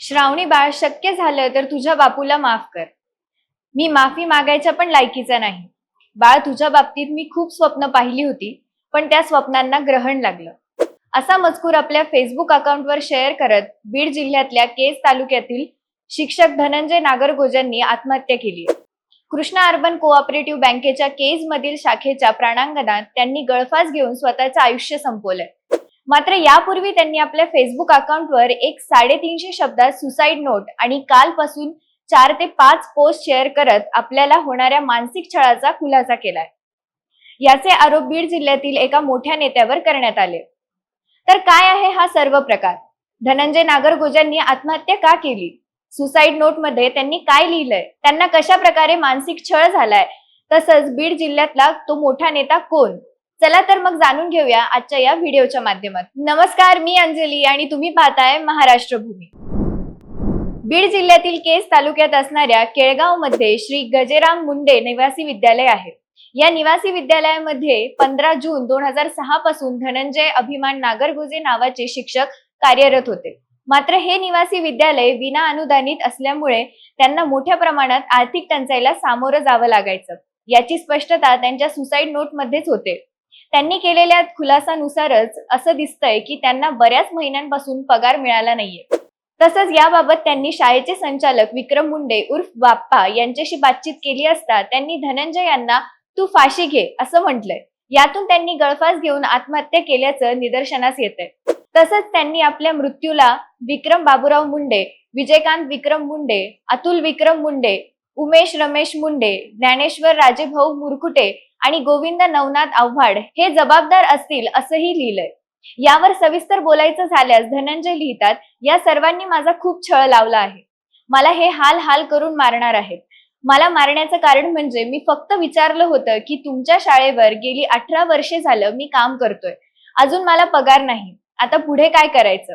श्रावणी बाळ शक्य झालं तर तुझ्या बापूला माफ कर. मी माफी मागायच्या पण लायकीचा नाही. बाळ तुझ्या बाबतीत मी खूप स्वप्न पाहिली होती पण त्या स्वप्नांना ग्रहण लागलं. असा मजकूर आपल्या फेसबुक अकाउंटवर शेअर करत बीड जिल्ह्यातल्या केज तालुक्यातील शिक्षक धनंजय नागरगोजांनी आत्महत्या केली. कृष्णा अर्बन कोऑपरेटिव्ह बँकेच्या केज मधील शाखेच्या प्राणांगणात त्यांनी गळफास घेऊन स्वतःचं आयुष्य संपवलंय मात्र यापूर्वी त्यांनी आपल्या फेसबुक अकाउंटवर एक साडेतीनशे शब्दात सुसाईड नोट आणि कालपासून चार ते पाच पोस्ट शेअर करत आपल्याला होणाऱ्या मानसिक छळाचा खुलासा केलाय. याचे आरोप बीड जिल्ह्यातील एका मोठ्या नेत्यावर करण्यात आले. तर काय आहे हा सर्व प्रकार? धनंजय नागरगोजांनी आत्महत्या का केली? सुसाईड नोटमध्ये त्यांनी काय लिहिलंय? त्यांना कशा प्रकारे मानसिक छळ झालाय? तसंच बीड जिल्ह्यातला तो मोठा नेता कोण? चला तर मग जाणून घेऊया आजच्या या व्हिडिओच्या माध्यमातून नमस्कार मी अंजली आणि तुम्ही पाहताय महाराष्ट्र भूमी. बीड जिल्ह्यातील केस तालुक्यात असणाऱ्या केळगावमध्ये श्री गजेराम मुंडे निवासी विद्यालय आहे. या निवासी विद्यालयामध्ये पंधरा जून दोन हजार सहा पासून धनंजय अभिमान नागरगुजे नावाचे शिक्षक कार्यरत होते. मात्र हे निवासी विद्यालय विना अनुदानित असल्यामुळे त्यांना मोठ्या प्रमाणात आर्थिक टंचाईला सामोरं जावं लागायचं. याची स्पष्टता त्यांच्या सुसाईड नोट मध्येच होते. त्यांनी केलेल्या खुलासानुसारच असं दिसतंय की त्यांना बऱ्याच महिन्यांपासून पगार मिळाला नाहीये. तसंच याबाबत त्यांनी शाळेचे संचालक विक्रम मुंडे उर्फ बाप्पा यांच्याशी बातचीत केली असता त्यांनी धनंजय यांना तू फाशी घे असं म्हटलंय. यातून त्यांनी गळफास घेऊन आत्महत्या केल्याचं निदर्शनास येतंय. तसंच त्यांनी आपल्या मृत्यूला विक्रम बाबूराव मुंडे विजयकांत विक्रम मुंडे अतुल विक्रम मुंडे उमेश रमेश मुंडे ज्ञानेश्वर राजेभाऊ मुरकुटे आणि गोविंद नवनाथ आव्हाड हे जबाबदार असतील असंही लिहिलंय. यावर सविस्तर बोलायचं झाल्यास धनंजय लिहितात या सर्वांनी माझा खूप छळ लावला आहे. मला हे हाल हाल करून मारणार आहेत. मला मारण्याचं कारण म्हणजे मी फक्त विचारलं होतं की तुमच्या शाळेवर गेली अठरा वर्षे झालं मी काम करतोय. अजून मला पगार नाही. आता पुढे काय करायचं?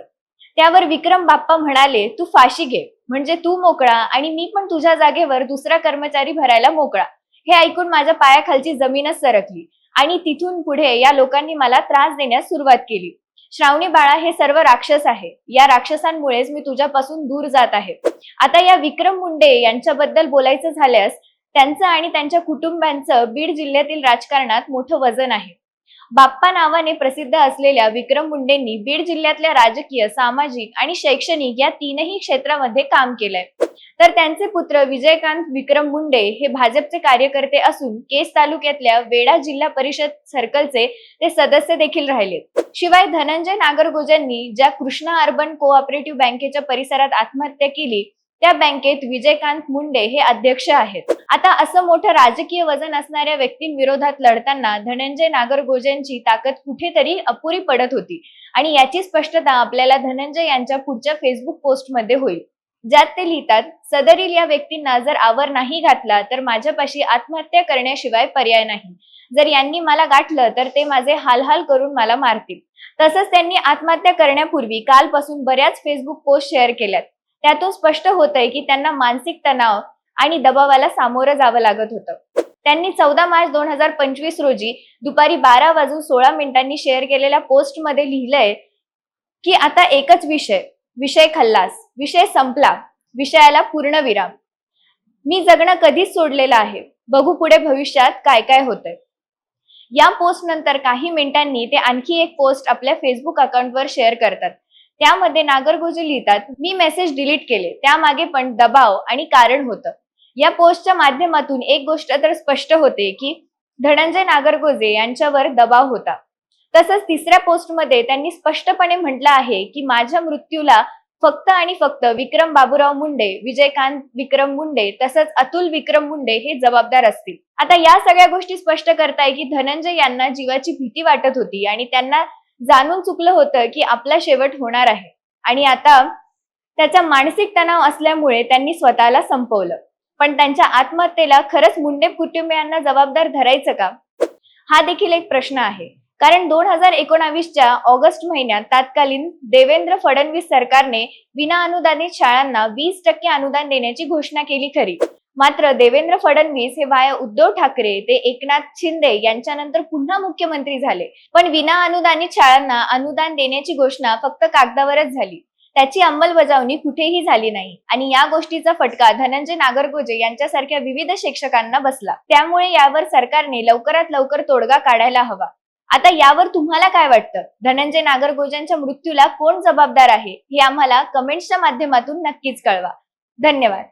त्यावर विक्रम बाप्पा म्हणाले तू फाशी घे. म्हणजे तू मोकळा आणि मी पण तुझ्या जागेवर दुसरा कर्मचारी भरायला मोकळा. हे ऐकून माझ्या पायाखालची जमीनच सरकली आणि तिथून पुढे या लोकांनी मला त्रास देण्यास सुरुवात केली. श्रावणी बाळा हे सर्व राक्षस आहे. या राक्षसांमुळेच मी तुझ्यापासून दूर जात आहे. आता या विक्रम मुंडे यांच्याबद्दल बोलायचं झाल्यास त्यांचं आणि त्यांच्या कुटुंबांचं बीड जिल्ह्यातील राजकारणात मोठं वजन आहे. बाप्पा नावाने प्रसिद्ध असलेल्या विक्रम मुंडेंनी बीड जिल्ह्यातल्या राजकीय सामाजिक आणि शैक्षणिक या तीनही क्षेत्रामध्ये काम केलंय. तर त्यांचे पुत्र विजयकांत विक्रम मुंडे हे भाजपचे कार्यकर्ते असून केस तालुक्यातल्या वेडा जिल्हा परिषद सर्कलचे ते सदस्य देखील राहिलेत. शिवाय धनंजय नागरगोजांनी ज्या कृष्णा अर्बन कोऑपरेटिव्ह बँकेच्या परिसरात आत्महत्या केली त्या बँकेत विजयकांत मुंडे हे अध्यक्ष आहेत. आता असं मोठं राजकीय वजन असणाऱ्या व्यक्तींविरोधात लढताना धनंजय नागरगोजेंची ताकद कुठेतरी अपुरी पडत होती. आणि याची स्पष्टता आपल्याला धनंजय यांच्या पुढच्या फेसबुक पोस्टमध्ये होईल. ज्यात ते लिहितात सदरील या व्यक्तींना जर आवर नाही घातला तर माझ्यापाशी आत्महत्या करण्याशिवाय पर्याय नाही. जर यांनी मला गाठलं तर ते माझे हालहाल करून मला मारतील. तसंच त्यांनी आत्महत्या करण्यापूर्वी कालपासून बऱ्याच फेसबुक पोस्ट शेअर केल्यात. त्यातून स्पष्ट होतंय की त्यांना मानसिक तणाव आणि दबावाला सामोरं जावं लागत होतं. त्यांनी चौदा मार्च दोन हजार पंचवीस रोजी दुपारी बारा वाजून सोळा मिनिटांनी शेअर केलेल्या पोस्टमध्ये लिहिलंय की आता एकच विषय विषय खल्लास विषय संपला विषयाला पूर्णविराम मी जगणं कधीच सोडलेलं आहे. बघू पुढे भविष्यात काय काय होतंय. या पोस्ट नंतर काही मिनिटांनी ते आणखी एक पोस्ट आपल्या फेसबुक अकाउंटवर शेअर करतात. त्यामध्ये नागरगोजे लिहितात मी मेसेज डिलीट केले. त्यामागे पण दबाव आणि कारण होतं. या पोस्टच्या माध्यमातून एक गोष्ट तर स्पष्ट होते की धनंजय नागरगोजे यांच्यावर दबाव होता. तसंच तिसऱ्या पोस्टमध्ये त्यांनी स्पष्टपणे म्हटलं आहे की माझ्या मृत्यूला फक्त आणि फक्त विक्रम बाबूराव मुंडे विजयकांत विक्रम मुंडे तसंच अतुल विक्रम मुंडे हे जबाबदार असतील. आता या सगळ्या गोष्टी स्पष्ट करताय की धनंजय यांना जीवाची भीती वाटत होती आणि त्यांना जाणून चुकलं होतं की आपला शेवट होणार आहे. आणि आता त्याचा मानसिक तणाव असल्यामुळे त्यांनी स्वतःला संपवलं. पण त्यांच्या आत्महत्येला खरंच मुंडे कुटुंबियांना जबाबदार धरायचं का? हा देखील एक प्रश्न आहे. कारण दोन हजार एकोणावीसच्या ऑगस्ट महिन्यात तत्कालीन देवेंद्र फडणवीस सरकारने विना अनुदानित शाळांना वीस टक्के अनुदान देण्याची घोषणा केली खरी. मात्र देवेंद्र फडणवीस हे वाया उद्धव ठाकरे ते एकनाथ शिंदे यांच्यानंतर पुन्हा मुख्यमंत्री झाले. पण विना अनुदानित शाळांना अनुदान देण्याची घोषणा फक्त कागदावरच झाली. त्याची अंमलबजावणी कुठेही झाली नाही. आणि या गोष्टीचा फटका धनंजय नागरगोजे यांच्यासारख्या विविध शिक्षकांना बसला. त्यामुळे यावर सरकारने लवकरात लवकर तोडगा काढायला हवा. आता यावर तुम्हाला काय वाटतं? धनंजय नागरगोजेंच्या मृत्यूला कोण जबाबदार आहे? हे आम्हाला कमेंट्सच्या माध्यमातून नक्कीच कळवा. धन्यवाद.